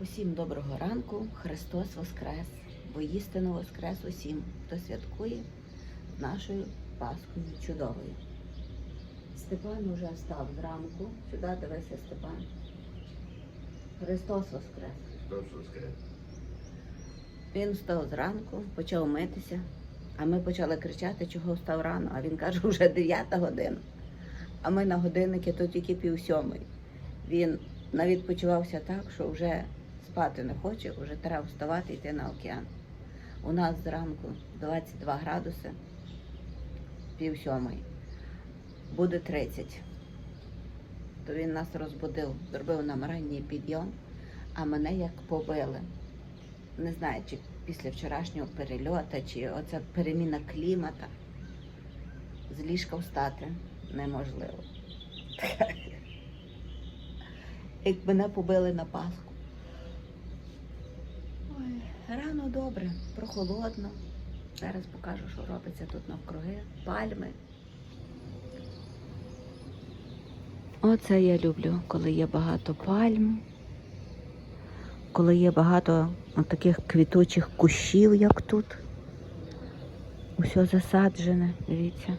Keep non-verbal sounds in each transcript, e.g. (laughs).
Усім доброго ранку, Христос Воскрес, бо істинно Воскрес усім, хто святкує нашою Пасхою чудовою. Степан уже встав зранку. Сюди дивися, Степан. Христос Воскрес. Христос воскрес. Він встав зранку, почав митися, а ми почали кричати, чого встав рано. А він каже, вже 9 година. А ми на годинники тут тільки пів сьомої. Він навідпочивався так, що вже спати не хоче, вже треба вставати і йти на океан. У нас зранку 22 градуси, пів сьомої. Буде 30. То він нас розбудив, зробив нам ранній підйом, а мене як побили не знаю, чи після вчорашнього перельоту, чи оця переміна клімата. З ліжка встати неможливо. (laughs) Як мене побили на Пасху. Рано добре, прохолодно. Зараз покажу, що робиться тут навкруги. Пальми. Оце я люблю, коли є багато пальм коли є багато таких квітучих кущів, як тут. Усе засаджене, дивіться.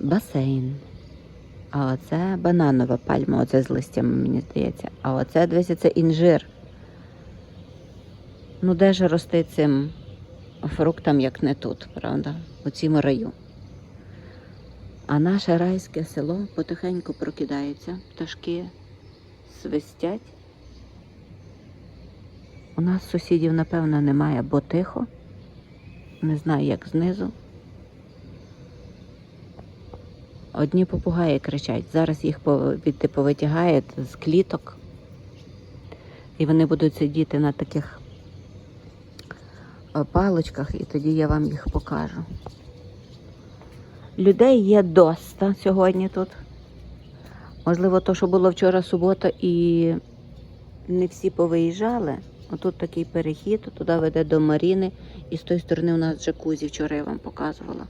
Басейн. А оце бананова пальма, оце з листями, мені здається. А оце, дивіться, це інжир. Ну, де ж рости цим фруктам, як не тут, правда? У цьому раю. А наше райське село потихеньку прокидається, пташки свистять. У нас сусідів, напевно, немає, бо тихо. Не знаю, як знизу. Одні попугаї кричать. Зараз їх повитягають з кліток. І вони будуть сидіти на таких паличках, і тоді я вам їх покажу. Людей є доста сьогодні тут. Можливо, то, що було вчора субота і не всі повиїжджали. Отут такий перехід, туди веде до Маріни, і з тої сторони у нас джакузі, вчора я вам показувала.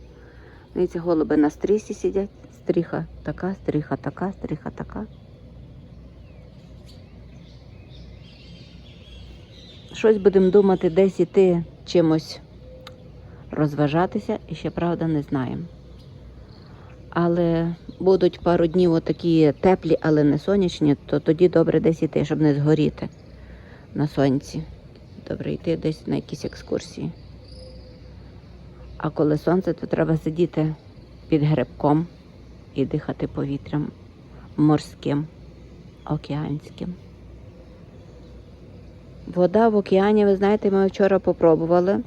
Дивіться, голуби на стрісі сидять. Стріха така, стріха така, стріха така. Щось будемо думати, десь іти чимось розважатися, і ще правда не знаємо. Але будуть пару днів отакі теплі, але не сонячні, то тоді добре десь іти, щоб не згоріти на сонці. Добре, йти десь на якісь екскурсії. А коли сонце, то треба сидіти під грибком і дихати повітрям морським, океанським. Вода в океані, ви знаєте, ми вчора попробували.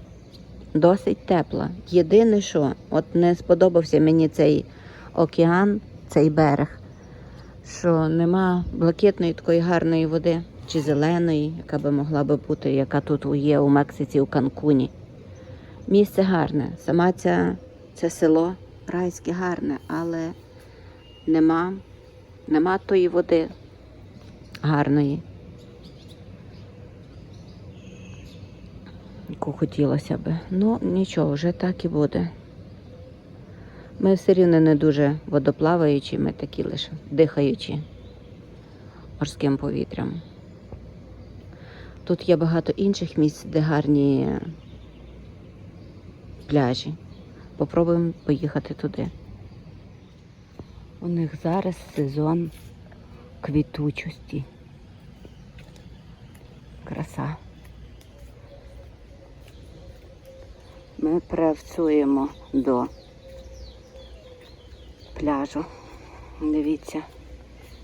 Досить тепла. Єдине, що от не сподобався мені цей океан, цей берег, що нема блакитної такої гарної води чи зеленої, яка би могла би бути, яка тут є у Мексиці, у Канкуні. Місце гарне. Сама ця, це село райське гарне, але нема, нема тої води гарної, яку хотілося би. Ну, нічого, вже так і буде. Ми все рівно не дуже водоплаваючі, ми такі лише дихаючі морським повітрям. Тут є багато інших місць, де гарні пляжі. Попробуємо поїхати туди. У них зараз сезон квітучості. Краса. Ми працюємо до пляжу. Дивіться.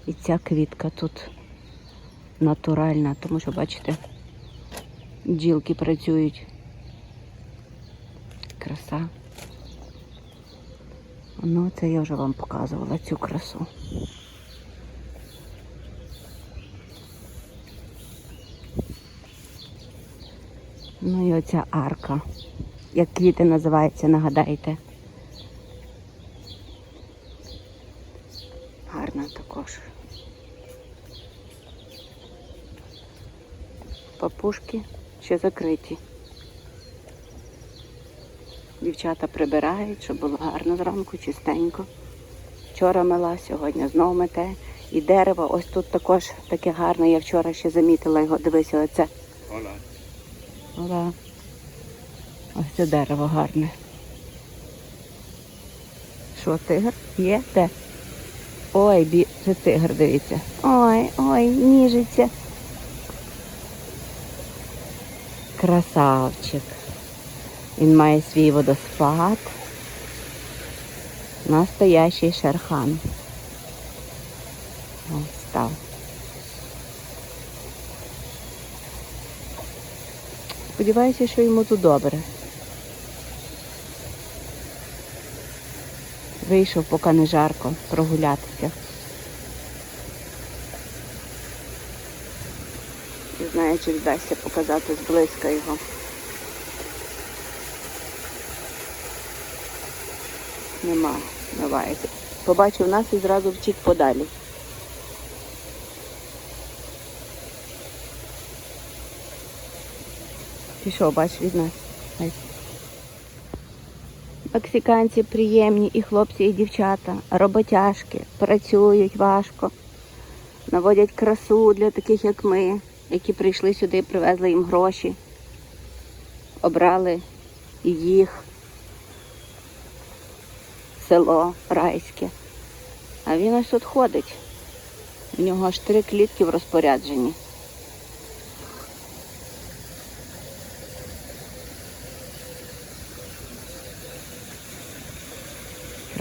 І ця квітка тут натуральна, тому що, бачите, бджілки працюють. Краса. Ну, це я вже вам показувала цю красу. Ну і оця арка. Як квіти називається, нагадайте. Гарна також. Папушки ще закриті. Дівчата прибирають, щоб було гарно зранку, чистенько. Вчора мила, сьогодні знову мете. І дерево, ось тут також таке гарне, я вчора ще замітила його. Дивися, оце. Hola. Ура. Це дерево гарне. Що, тигр? Є? Де? Ой, бі... це тигр, дивіться. Ой, ой, ніжиться. Красавчик. Він має свій водоспад. Настоящий шерхан. Ось став. Сподіваюся, що йому тут добре. Вийшов, поки не жарко, прогулятися. Не знаю, чи вдасться показати зблизька його. Нема, давай. Побачив нас і зразу втік подалі. Пішов, бач, від нас. Мексиканці приємні, і хлопці, і дівчата, роботяжки, працюють важко, наводять красу для таких, як ми, які прийшли сюди, привезли їм гроші, обрали їх, село райське. А він ось тут ходить. В нього аж три клітки в розпорядженні.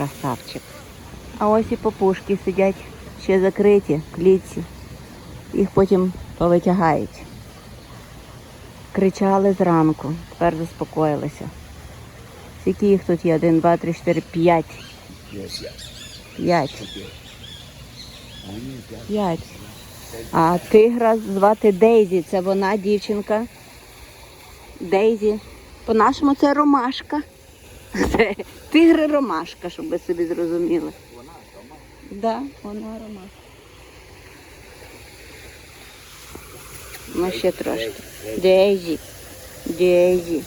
Красавчик. А ось і попушки сидять ще закриті клітці. Їх потім повитягають. Кричали зранку, тепер заспокоїлися. Скільки їх тут є? Один, два, три, чотири, п'ять. П'ять. П'ять. А тигра звати Дейзі. Це вона, дівчинка. Дейзі. По-нашому це ромашка. Це тигри ромашка, щоб ви собі зрозуміли. Вона, Тома. Да, вона ромашка. Ну ще трошки. Дейзі. Дейзі.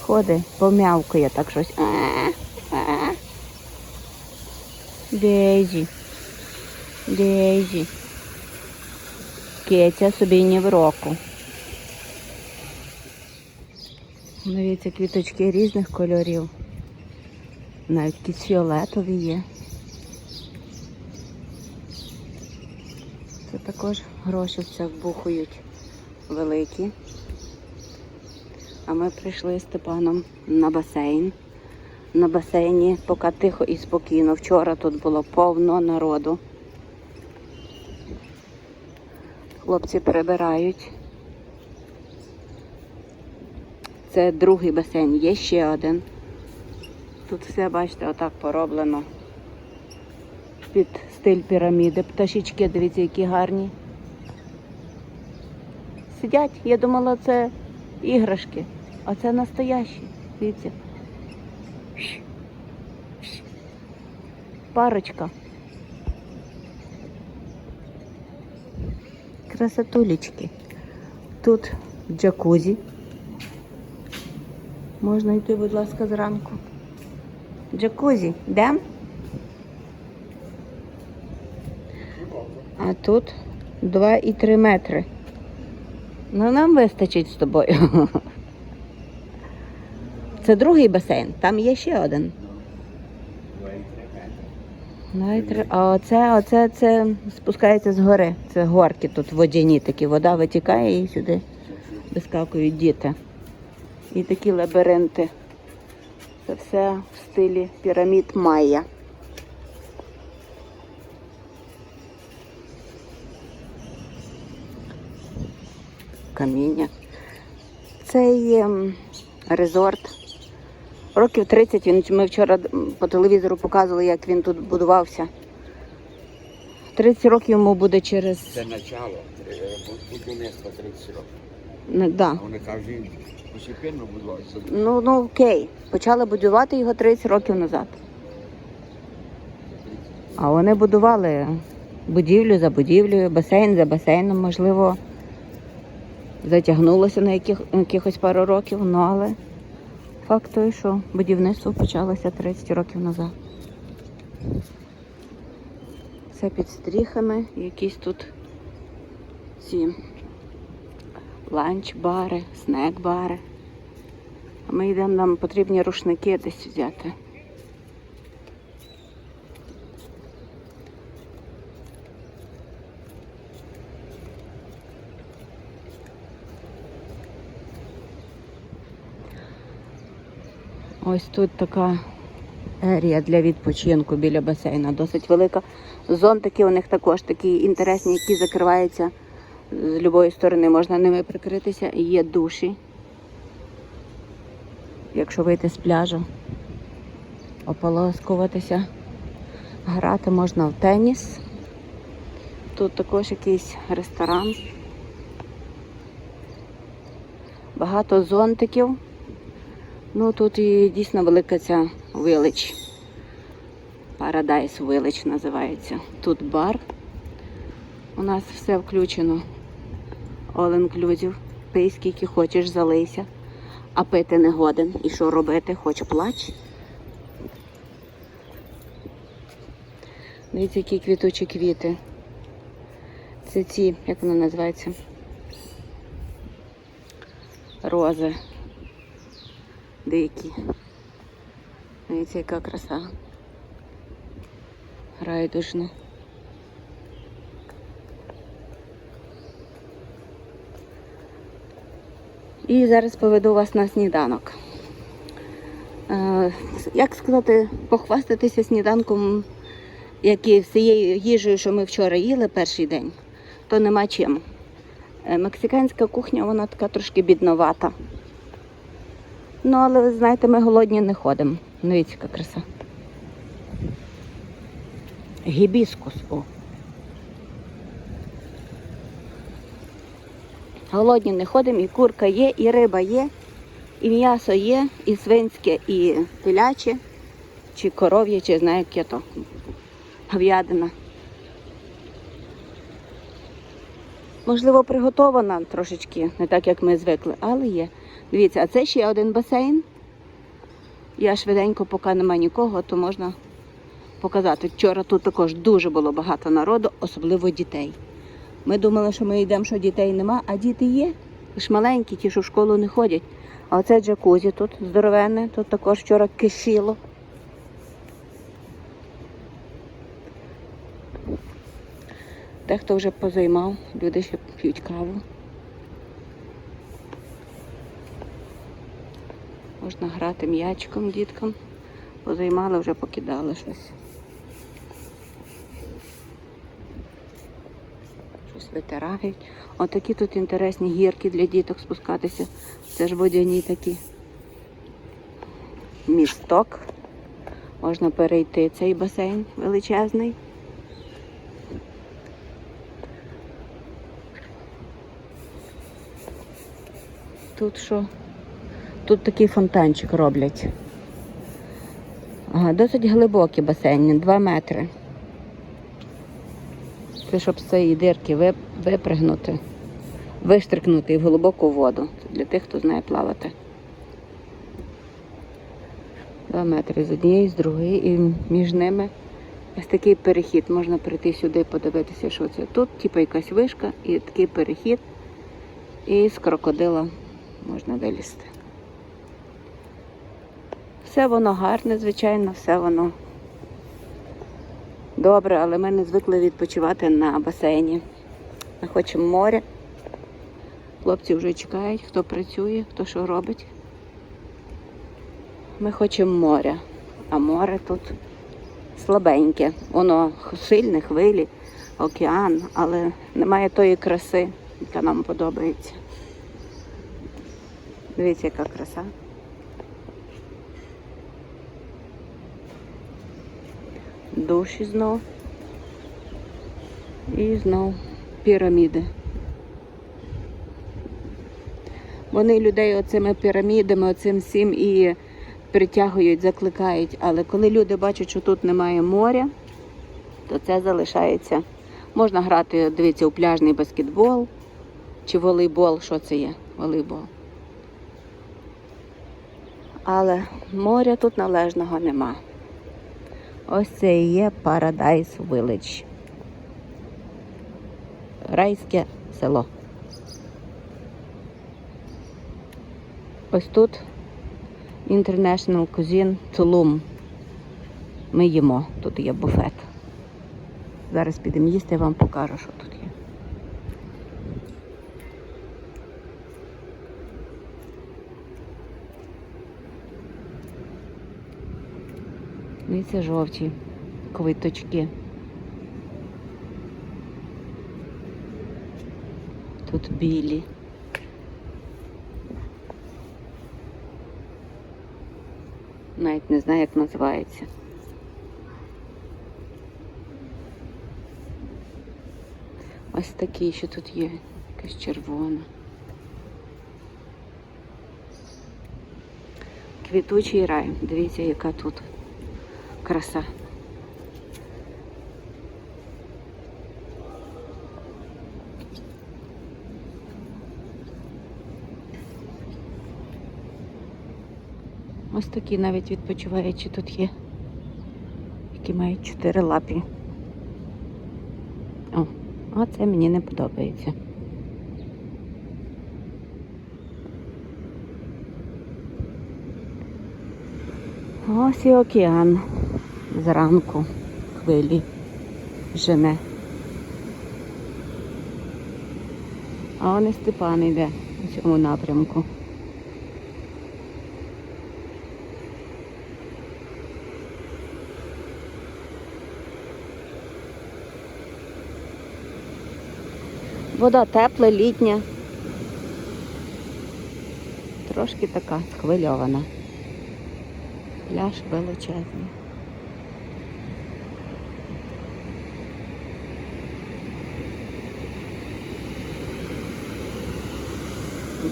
Ходи, пом'явкує так щось. Дейзі. Дейзі. Кеця собі ні в року. Дивіться, квіточки різних кольорів. Навіть якісь фіолетові є. Це також гроші це вбухують великі. А ми прийшли з Степаном на басейн. На басейні поки тихо і спокійно. Вчора тут було повно народу. Хлопці прибирають. Це другий басейн, є ще один. Тут все, бачите, отак пороблено. Під стиль піраміди. Пташечки, дивіться, які гарні. Сидять, я думала, це іграшки, а це настоящі. Дивіться. Парочка. Красотулечки. Тут джакузі. Можна йти, будь ласка, зранку. Джакузі, йдем? А тут 2,3 метри. Ну, нам вистачить з тобою. (laughs) Це другий басейн, там є ще один. А оце, оце це спускається з гори. Це горки тут водяні такі. Вода витікає і сюди вискакують діти. І такі лабіринти. Це все в стилі пірамід Майя. Каміння. Цей резорт. Років 30 він ми вчора по телевізору показували, як він тут будувався. 30 років йому буде через. Це начало. Е, Будівництво 30 років. Не, да. А вони кажуть, постепенно будувалося. Ну, ну окей. Почали будувати його 30 років назад. А вони будували будівлю за будівлею, басейн за басейном, можливо, затягнулося на яких, якихось пару років, ну але факт той, що будівництво почалося 30 років назад. Все під стріхами, якісь тут ці ланч-бари, снек-бари. А ми йдемо, нам потрібні рушники десь взяти. Ось тут така ерія для відпочинку біля басейну. Досить велика. Зонтики у них також такі інтересні, які закриваються з будь-якої сторони, можна ними прикритися. Є душі. Якщо вийти з пляжу, ополоскуватися, грати можна в теніс. Тут також якийсь ресторан. Багато зонтиків. Ну тут і дійсно велика ця вилич. Paradise Village називається. Тут бар. У нас все включено. All inclusive. Пий скільки хочеш, залийся. А пити не годен. І що робити? Хоч плач. Дивіться, які квітучі квіти. Це ці, як воно називається? Рози. Дикі. Дивіться, яка краса. Райдужно. І зараз поведу вас на сніданок. Е, Як сказати, похвастатися сніданком, як і всією їжею, що ми вчора їли перший день, то нема чим. Е, Мексиканська кухня, вона така трошки бідновата. Ну, але ви знаєте, ми голодні не ходимо. Дивіться, яка краса. Гібіскус. О. Голодні не ходимо, і курка є, і риба є, і м'ясо є, і свинське, і теляче, чи коров'є, чи знаю, яке то говядина. Можливо, приготована трошечки, не так, як ми звикли, але є. Дивіться, а це ще один басейн. Я швиденько, поки нема нікого, то можна показати. Вчора тут також дуже було багато народу, особливо дітей. Ми думали, що ми йдемо, що дітей нема, а діти є. Лиш маленькі, ті, що в школу не ходять. А оце джакузі тут здоровенне, тут також вчора кишіло. Дехто вже позаймав, люди ще п'ють каву. Можна грати м'ячиком діткам. Позаймали, вже покидали щось. Витирають. Отакі тут інтересні гірки для діток спускатися. Це ж водяні такі. Місток. Можна перейти цей басейн величезний. Тут що? Тут такий фонтанчик роблять. Ага, досить глибокі басейни, 2 метри. Це щоб з цієї дирки випригнути, виштрикнути в глибоку воду. Це для тих, хто знає плавати. Два метри з однієї, з другої, і між ними ось такий перехід. Можна прийти сюди, подивитися, що це тут, типу якась вишка, і такий перехід, і з крокодила можна вилізти. Все воно гарне, звичайно, все воно добре, але ми не звикли відпочивати на басейні. Ми хочемо моря. Хлопці вже чекають, хто працює, хто що робить. Ми хочемо моря, а море тут слабеньке. Воно сильне, хвилі, океан, але немає тої краси, яка нам подобається. Дивіться, яка краса. Душі знов. І знов піраміди. Вони людей оцими пірамідами, оцим всім і притягують, закликають. Але коли люди бачать, що тут немає моря, то це залишається. Можна грати, дивіться, у пляжний баскетбол чи волейбол. Що це є? Волейбол. Але моря тут належного нема. Ось це і є Paradise Village. Райське село. Ось тут International Cuisine Tulum. Ми їмо. Тут є буфет. Зараз підемо їсти, я вам покажу, що тут це жовті квиточки. Тут білі. Навіть не знаю, як називається. Ось такі, що тут є, якась червона. Квітучий рай. Дивіться, яка тут краса. Ось такі навіть відпочиваючі тут є, які мають чотири лапі. О, а це мені не подобається. Ось і океан зранку хвилі жене. А он і Степан йде у цьому напрямку. Вода тепла, літня. Трошки така схвильована. Пляж величезний.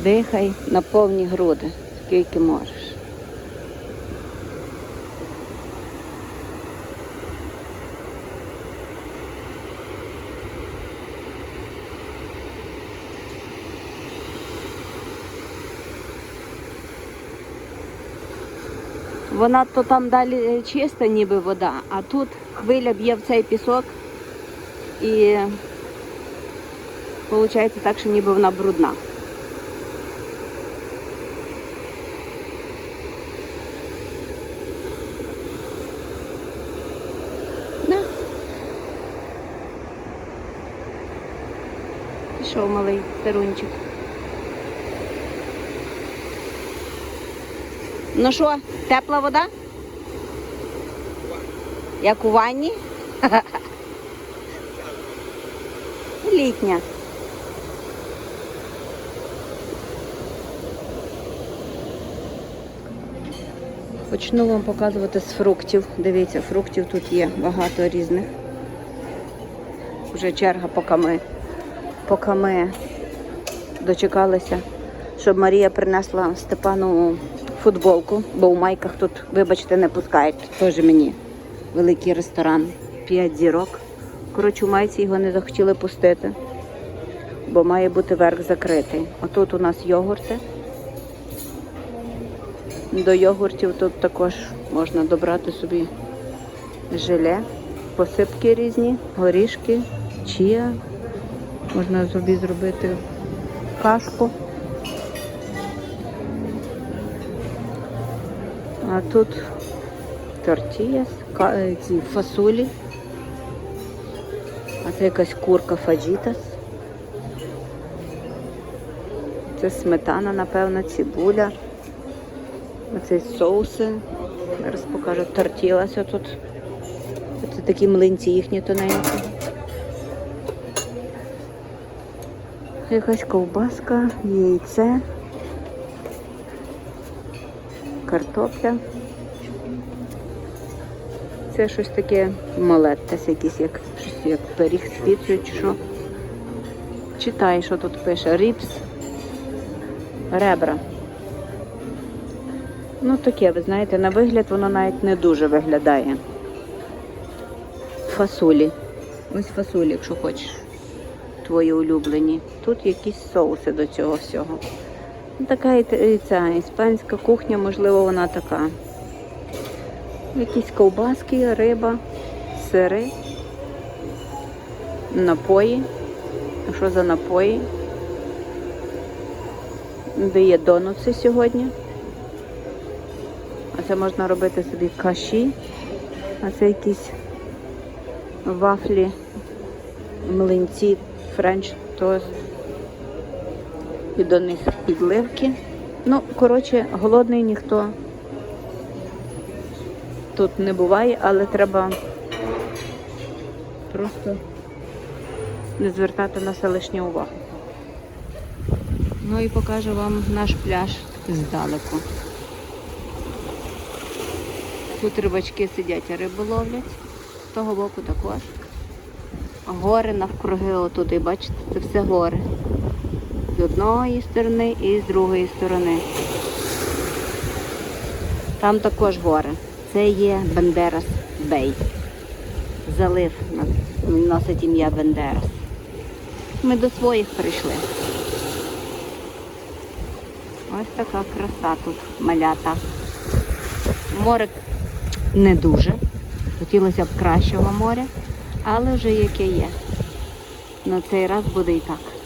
Дихай на повні груди, скільки можеш. Вона то там далі чиста, ніби вода, а тут хвиля б'є в цей пісок і виходить так, що ніби вона брудна. Пішов малий старунчик. Ну що, тепла вода? Як у ванні? (laughs) Літня. Почну вам показувати з фруктів. Дивіться, фруктів тут є багато різних. Вже черга, поки ми, поки ми дочекалися, щоб Марія принесла Степану футболку, бо у майках тут, вибачте, не пускають. Теж мені великий ресторан, 5 зірок. Коротше, у майці його не захотіли пустити, бо має бути верх закритий. Отут у нас йогурти. До йогуртів тут також можна добрати собі желе, посипки різні, горішки, чія. Можна собі зробити кашку. А тут тортіяс, ка- е, ці фасолі. А це якась курка фаджітас. Це сметана, напевно, цибуля. Оце соуси. Зараз покажу тортілася тут. Це такі млинці їхні тоненькі. Якась ковбаска, яйце, картопля. Це щось таке мале, це якийсь як, щось як пиріг з піцею чи що. Читай, що тут пише. Ріпс, ребра. Ну таке, ви знаєте, на вигляд воно навіть не дуже виглядає. Фасолі. Ось фасолі, якщо хочеш. Твої улюблені. Тут якісь соуси до цього всього. Ну, така і ця іспанська кухня, можливо, вона така. Якісь ковбаски, риба, сири, напої. Що за напої? Де є донуци сьогодні. А це можна робити собі каші. А це якісь вафлі, млинці, френч тост. І до них підливки. Ну, коротше, голодний ніхто тут не буває, але треба просто не звертати на це лишню увагу. Ну і покажу вам наш пляж здалеку. Тут рибачки сидять, а рибу ловлять. З того боку також. Гори навкруги отуди, бачите, це все гори. З одної сторони і з другої сторони. Там також гори. Це є Бендерас Бей. Залив носить ім'я Бендерас. Ми до своїх прийшли. Ось така краса тут малята. Море не дуже. Хотілося б кращого моря, але вже яке є. На цей раз буде і так.